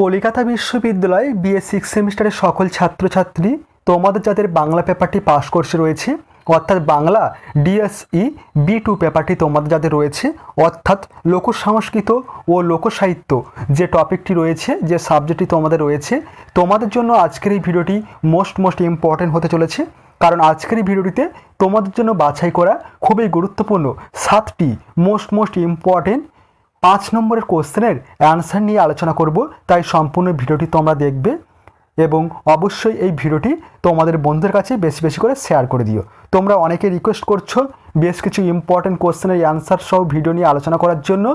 কলিকাতা বিশ্ববিদ্যালয় BA six সেমিস্টারের সকল ছাত্রছাত্রী তোমাদের যাদের বাংলা পেপারটি পাশ কোর্সে রয়েছে, অর্থাৎ বাংলা ডিএসই বি টু পেপারটি তোমাদের যাদের রয়েছে, অর্থাৎ লোকসংস্কৃত ও লোকসাহিত্য যে টপিকটি রয়েছে, যে সাবজেক্টটি তোমাদের রয়েছে, তোমাদের জন্য আজকের এই ভিডিওটি মোস্ট মোস্ট ইম্পর্ট্যান্ট হতে চলেছে। কারণ আজকের এই ভিডিওটিতে তোমাদের জন্য বাছাই করা খুবই গুরুত্বপূর্ণ সাতটি মোস্ট মোস্ট ইম্পর্ট্যান্ট পাঁচ নম্বরের কোশ্চেনের অ্যান্সার নিয়ে আলোচনা করব, তাই সম্পূর্ণ ভিডিওটি তোমরা দেখবে এবং অবশ্যই এই ভিডিওটি তোমাদের বন্ধুদের কাছে বেশি বেশি করে শেয়ার করে দিও। তোমরা অনেকে রিকোয়েস্ট করছ বেশ কিছু ইম্পর্ট্যান্ট কোশ্চেনের অ্যান্সার সহ ভিডিও নিয়ে আলোচনা করার জন্য।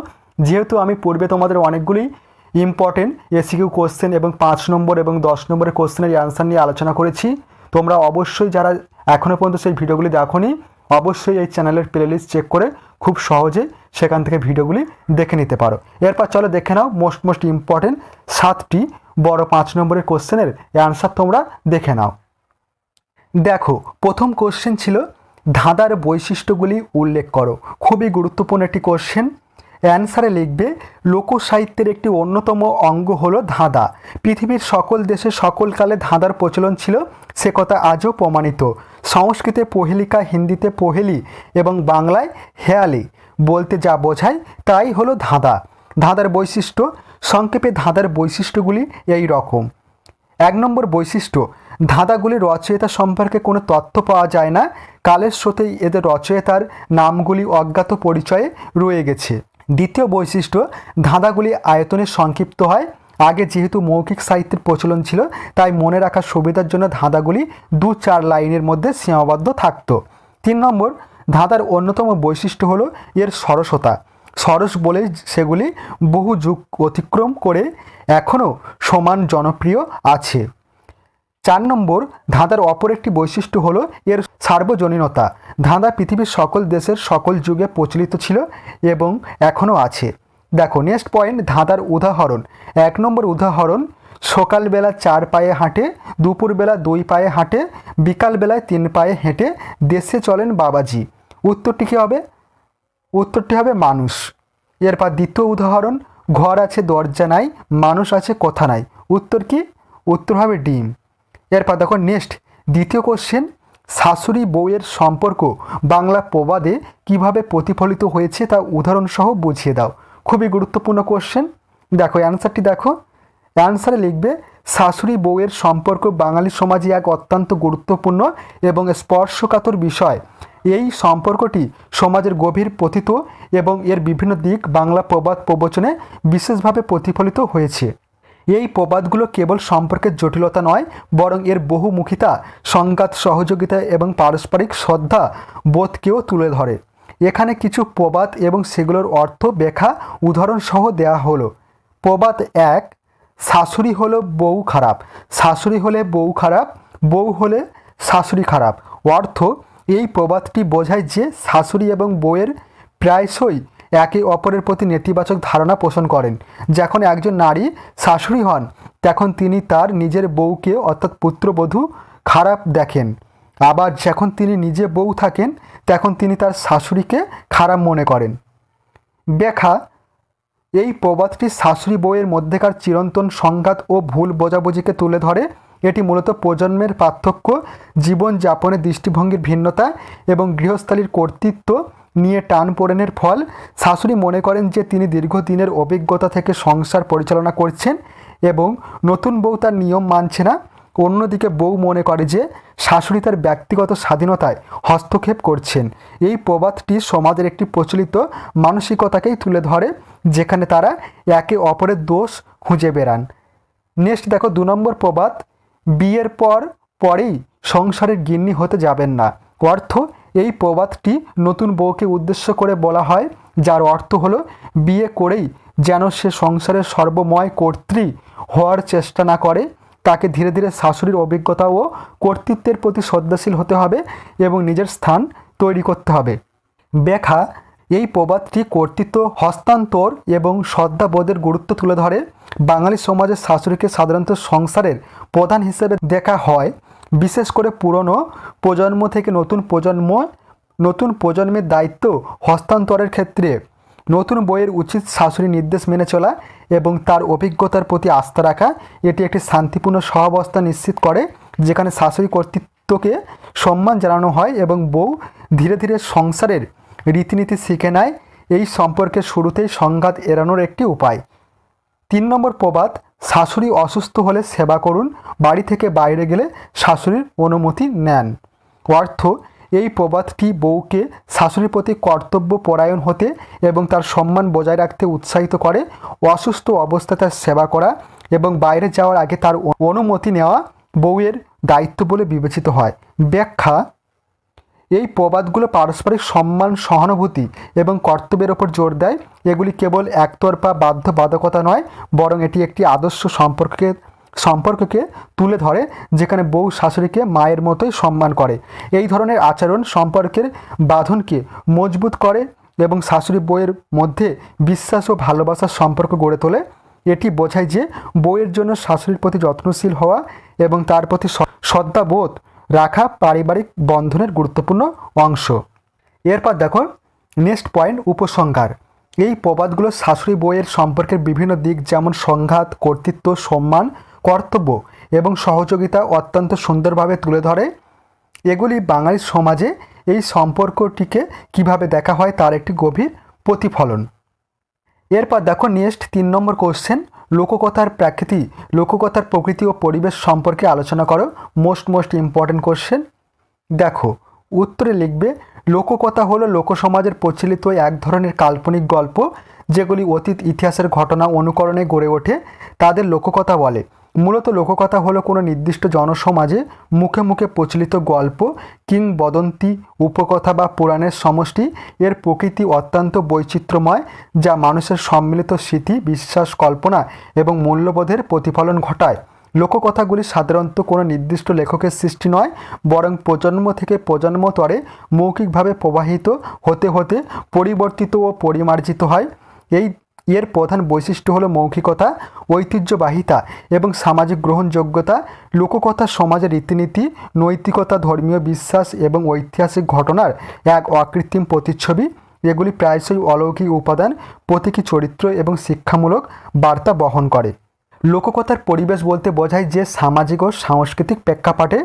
যেহেতু আমি পূর্বে তোমাদের অনেকগুলি ইম্পর্টেন্ট এসিকিউ কোশ্চেন এবং পাঁচ নম্বর এবং দশ নম্বরের কোশ্চেনের অ্যান্সার নিয়ে আলোচনা করেছি। তোমরা অবশ্যই যারা এখনও পর্যন্ত সেই ভিডিওগুলি দেখোনি অবশ্যই এই চ্যানেলের প্লেলিস্ট চেক করে খুব সহজে সেখান থেকে ভিডিওগুলি দেখে নিতে পারো। এরপর চলো দেখে নাও মোস্ট মোস্ট ইম্পর্টেন্ট সাতটি বড় পাঁচ নম্বরের কোশ্চেনের অ্যান্সার তোমরা দেখে নাও। দেখো, প্রথম কোশ্চেন ছিল, ধাঁধার বৈশিষ্ট্যগুলি উল্লেখ করো। খুবই গুরুত্বপূর্ণ একটি কোশ্চেন অ্যান্সারে লিখবে, লোকসাহিত্যের একটি অন্যতম অঙ্গ হলো ধাঁধা। পৃথিবীর সকল দেশে সকল কালে ধাঁধার প্রচলন ছিল, সে কথা আজও প্রমাণিত। সংস্কৃতে পহেলিকা, হিন্দিতে পহেলি এবং বাংলায় হেয়ালি। বলতে যা বোঝায় তাই হলো ধাঁধা। ধাঁধার বৈশিষ্ট্য, সংক্ষেপে ধাঁধার বৈশিষ্ট্যগুলি এই রকম। এক নম্বর বৈশিষ্ট্য, ধাঁধাগুলি রচয়িতা সম্পর্কে কোনো তথ্য পাওয়া যায় না। কালের স্রোতেই এদের রচয়িতার নামগুলি অজ্ঞাত পরিচয়ে রয়ে গেছে। দ্বিতীয় বৈশিষ্ট্য, ধাঁধাগুলি আয়তনে সংক্ষিপ্ত হয়। আগে যেহেতু মৌখিক সাহিত্যের প্রচলন ছিল, তাই মনে রাখার সুবিধার জন্য ধাঁধাগুলি দু চার লাইনের মধ্যে সীমাবদ্ধ থাকত। তিন নম্বর, ধাঁধার অন্যতম বৈশিষ্ট্য হলো এর সরসতা। সরস বলে সেগুলি বহু যুগ অতিক্রম করে এখনও সমান জনপ্রিয় আছে। চার নম্বর, ধাঁধার অপর একটি বৈশিষ্ট্য হলো এর সার্বজনীনতা। ধাঁধা পৃথিবীর সকল দেশের সকল যুগে প্রচলিত ছিল এবং এখনও আছে। দেখো নেক্সট পয়েন্ট ধাঁধার উদাহরণ। এক নম্বর উদাহরণ, সকালবেলা চার পায়ে হাঁটে, দুপুরবেলা দুই পায়ে হাঁটে, বিকালবেলায় তিন পায়ে হেঁটে, দেশে চলেন বাবাজি। উত্তরটি কী হবে? উত্তরটি হবে মানুষ। এরপর দ্বিতীয় উদাহরণ, ঘর আছে, দরজা নাই, মানুষ আছে, কথা নাই। উত্তর কি? উত্তর হবে ডিম। এরপর দেখো নেক্সট দ্বিতীয় কোশ্চেন শাশুড়ি বউয়ের সম্পর্ক। বাংলা প্রবাদে কীভাবে প্রতিফলিত হয়েছে তা উদাহরণসহ বুঝিয়ে দাও। খুবই গুরুত্বপূর্ণ কোশ্চেন দেখো অ্যান্সারটি দেখো। অ্যান্সারে লিখবে, শাশুড়ি বউয়ের সম্পর্ক বাঙালি সমাজে এক অত্যন্ত গুরুত্বপূর্ণ এবং স্পর্শকাতর বিষয়। এই সম্পর্কটি সমাজের গভীর পতিত এবং এর বিভিন্ন দিক বাংলা প্রবাদ প্রবচনে বিশেষভাবে প্রতিফলিত হয়েছে। এই প্রবাদগুলো কেবল সম্পর্কের জটিলতা নয়, বরং এর বহুমুখিতা, সংঘাত, সহযোগিতা এবং পারস্পরিক শ্রদ্ধা বোধকেও তুলে ধরে। এখানে কিছু প্রবাদ এবং সেগুলোর অর্থ ব্যাখ্যা উদাহরণসহ দেওয়া হলো। প্রবাদ এক, শাশুড়ি হলো বউ খারাপ। শাশুড়ি হলে বউ খারাপ, বউ হলে শাশুড়ি খারাপ। অর্থ, এই প্রবাদটি বোঝায় যে শাশুড়ি এবং বউয়ের প্রায়শই একে অপরের প্রতি নেতিবাচক ধারণা পোষণ করেন। যখন একজন নারী শাশুড়ি হন, তখন তিনি তার নিজের বউকে অর্থাৎ পুত্রবধূ খারাপ দেখেন। আবার যখন তিনি নিজে বউ থাকেন, তখন তিনি তার শাশুড়িকে খারাপ মনে করেন। ব্যাখ্যা, এই প্রবাদটি শাশুড়ি বউয়ের মধ্যেকার চিরন্তন সংঘাত ও ভুল বোঝাবুঝিকে তুলে ধরে। এটি মূলত প্রজন্মের পার্থক্য জীবনযাপনের দৃষ্টিভঙ্গির ভিন্নতা এবং গৃহস্থালীর কর্তৃত্ব নিয়ে টান পোড়েনের ফল। শাশুড়ি মনে করেন যে তিনি দীর্ঘদিনের অভিজ্ঞতা থেকে সংসার পরিচালনা করছেন এবং নতুন বউ তার নিয়ম মানছে না। অন্যদিকে বউ মনে করে যে শাশুড়ি তার ব্যক্তিগত স্বাধীনতায় হস্তক্ষেপ করছেন। এই প্রবাদটি সমাজের একটি প্রচলিত মানসিকতাকেই তুলে ধরে, যেখানে তারা একে অপরের দোষ খুঁজে বেড়ান। নেক্সট দেখো, দু নম্বর প্রবাদ, বিয়ের পর পরেই সংসারের গিন্নি হতে যাবেন না। অর্থ, এই প্রবাদটি নতুন বউকে উদ্দেশ্য করে বলা হয়, যার অর্থ হলো বিয়ে করেই যেন সে সংসারের সর্বময় কর্তৃ হওয়ার চেষ্টা না করে তাকে ধীরে ধীরে শাশুড়ির অভিজ্ঞতা ও কর্তৃত্বের প্রতি শ্রদ্ধাশীল হতে হবে এবং নিজের স্থান তৈরি করতে হবে। ব্যাখ্যা, এই প্রবাদটি কর্তৃত্ব, হস্তান্তর এবং শ্রদ্ধাবোধের গুরুত্ব তুলে ধরে। বাঙালি সমাজের শাশুড়িকে সাধারণত সংসারের প্রধান হিসেবে দেখা হয়। বিশেষ করে পুরনো প্রজন্ম থেকে নতুন প্রজন্ম, নতুন প্রজন্মের দায়িত্ব হস্তান্তরের ক্ষেত্রে। নতুন বইয়ের উচিত শাশুড়ি নির্দেশ মেনে চলা এবং তার অভিজ্ঞতার প্রতি আস্থা রাখা। এটি একটি শান্তিপূর্ণ সহাবস্থা নিশ্চিত করে, যেখানে শাশুড়ি কর্তৃত্বকে সম্মান জানানো হয় এবং বউ ধীরে ধীরে সংসারের রীতিনীতি শিখে নেয়। এই সম্পর্কের শুরুতেই সংঘাত এড়ানোর একটি উপায়। তিন নম্বর প্রবাদ, শাশুড়ি অসুস্থ হলে সেবা করুন, বাড়ি থেকে বাইরে গেলে শাশুড়ির অনুমতি নেন। অর্থ এই প্রবাদটি বউকে শাশুড়ির প্রতি কর্তব্য পরায়ণ হতে এবং তার সম্মান বজায় রাখতে উৎসাহিত করে, অসুস্থ অবস্থায় তার সেবা করা এবং বাইরে যাওয়ার আগে তার অনুমতি নেওয়া বউয়ের দায়িত্ব বলে বিবেচিত হয়। ব্যাখ্যা, এই প্রবাদগুলো পারস্পরিক সম্মান, সহানুভূতি এবং কর্তব্যের ওপর জোর দেয়। এগুলি কেবল একতরফা বাধ্যবাধকতা নয়, বরং এটি একটি আদর্শ সম্পর্ককে সম্পর্ককে তুলে ধরে, যেখানে বউ শাশুড়িকে মায়ের মতোই সম্মান করে। এই ধরনের আচরণ সম্পর্কের বাঁধনকে মজবুত করে এবং শাশুড়ি বউয়ের মধ্যে বিশ্বাস ও ভালোবাসার সম্পর্ক গড়ে তোলে। এটি বোঝায় যে বউয়ের জন্য শাশুড়ির প্রতি যত্নশীল হওয়া এবং তার প্রতি শ্রদ্ধাবোধ রাখা পারিবারিক বন্ধনের গুরুত্বপূর্ণ অংশ। এরপর দেখো নেক্সট পয়েন্ট উপসংহার। এই প্রবাদগুলো শাশুড়ি বইয়ের সম্পর্কের বিভিন্ন দিক, যেমন সংঘাত, কর্তৃত্ব, সম্মান কর্তব্য এবং সহযোগিতা অত্যন্ত সুন্দরভাবে তুলে ধরে। এগুলি বাঙালি সমাজে এই সম্পর্কটিকে কীভাবে দেখা হয় তার একটি গভীর প্রতিফলন। এরপর দেখো নেক্সট তিন নম্বর কোশ্চেন লোককথার প্রাকৃতি, লোককথার প্রকৃতি ও পরিবেশ সম্পর্কে আলোচনা করো। মোস্ট মোস্ট ইম্পর্ট্যান্ট কোশ্চেন দেখো, উত্তরে লিখবে, লোককথা হলো লোকসমাজের প্রচলিত এক ধরনের কাল্পনিক গল্প যেগুলি অতীত ইতিহাসের ঘটনা অনুকরণে গড়ে ওঠে। তাদের লোককথা বলে মূলত লোককথা হলো কোনো নির্দিষ্ট জনসমাজে মুখে মুখে প্রচলিত গল্প কিংবদন্তি, উপকথা বা পুরাণের সমষ্টি। এর প্রকৃতি অত্যন্ত বৈচিত্র্যময়, যা মানুষের সম্মিলিত স্মৃতি, বিশ্বাস, কল্পনা এবং মূল্যবোধের প্রতিফলন ঘটায়। লোককথাগুলি সাধারণত কোনো নির্দিষ্ট লেখকের সৃষ্টি নয়, বরং প্রজন্ম থেকে প্রজন্মতরে মৌখিকভাবে প্রবাহিত হতে হতে পরিবর্তিত ও পরিমার্জিত হয়। এই এর প্রধান বৈশিষ্ট্য হলো মৌখিকতা, ঐতিহ্যবাহিতা এবং সামাজিক গ্রহণযোগ্যতা, লোককথা সমাজের রীতিনীতি, নৈতিকতা, ধর্মীয় বিশ্বাস এবং ঐতিহাসিক ঘটনার এক অকৃত্রিম প্রতিচ্ছবি। এগুলি প্রায়শই অলৌকিক উপাদান, প্রতীকী চরিত্র এবং শিক্ষামূলক বার্তা বহন করে। লোককথার পরিবেশ বলতে বোঝায় যে সামাজিক ও সাংস্কৃতিক প্রেক্ষাপটে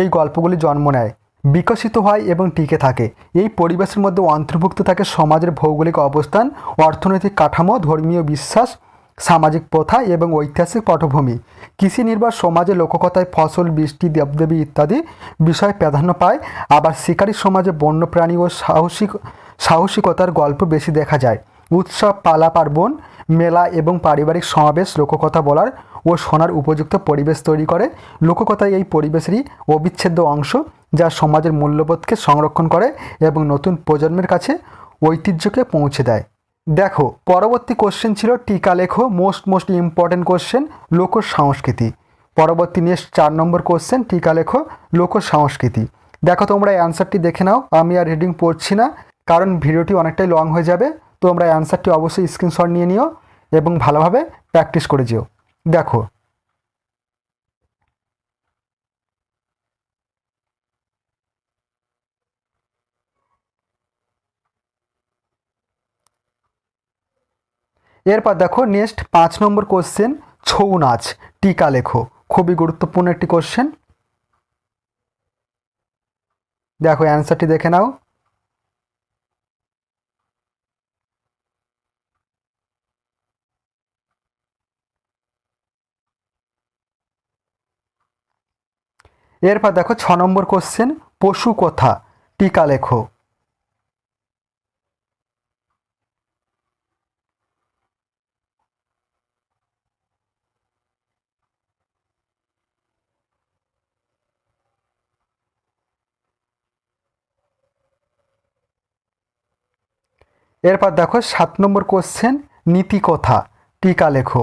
এই গল্পগুলি জন্ম নেয়। বিকশিত হয় এবং টিকে থাকে। এই পরিবেশের মধ্যে অন্তর্ভুক্ত থাকে সমাজের ভৌগোলিক অবস্থান, অর্থনৈতিক কাঠামো, ধর্মীয় বিশ্বাস, সামাজিক প্রথা এবং ঐতিহাসিক পটভূমি। কৃষি নির্ভর সমাজে লোককথায় ফসল, বৃষ্টি, দেবদেবী ইত্যাদি বিষয় প্রাধান্য পায়। আবার শিকারী সমাজে বন্যপ্রাণী ও সাহসিক সাহসিকতার গল্প বেশি দেখা যায়। উৎসব, পালা, পার্বণ, মেলা এবং পারিবারিক সমাবেশ, লোককথা বলার ও শোনার উপযুক্ত পরিবেশ তৈরি করে। লোককথায় এই পরিবেশেরই অবিচ্ছেদ্য অংশ যা সমাজের মূল্যবোধকে সংরক্ষণ করে এবং নতুন প্রজন্মের কাছে ঐতিহ্যকে পৌঁছে দেয়। দেখো, পরবর্তী কোশ্চেন ছিল টিকা লেখো মোস্ট মোস্ট ইম্পর্টেন্ট কোশ্চেন লোক সংস্কৃতি পরবর্তী নেক্সট চার নম্বর কোশ্চেন টিকা লেখো লোক সংস্কৃতি দেখো, তোমরা এই অ্যান্সারটি দেখে নাও, আমি আর রিডিং পড়ছি না, কারণ ভিডিওটি অনেকটাই লং হয়ে যাবে। তোমরা অ্যান্সারটি অবশ্যই স্ক্রিনশট নিয়ে নিও এবং ভালোভাবে প্র্যাকটিস করে যেও। দেখো। এরপর দেখো নেক্সট পাঁচ নম্বর কোশ্চেন ছৌ নাচ, টিকা লেখো। খুবই গুরুত্বপূর্ণ একটি কোশ্চেন দেখো অ্যান্সারটি দেখে নাও। এরপর দেখো ছ নম্বর কোশ্চেন পশু কথা, টিকা লেখো। এরপর দেখো সাত নম্বর কোশ্চেন নীতি কথা, টিকা লেখো।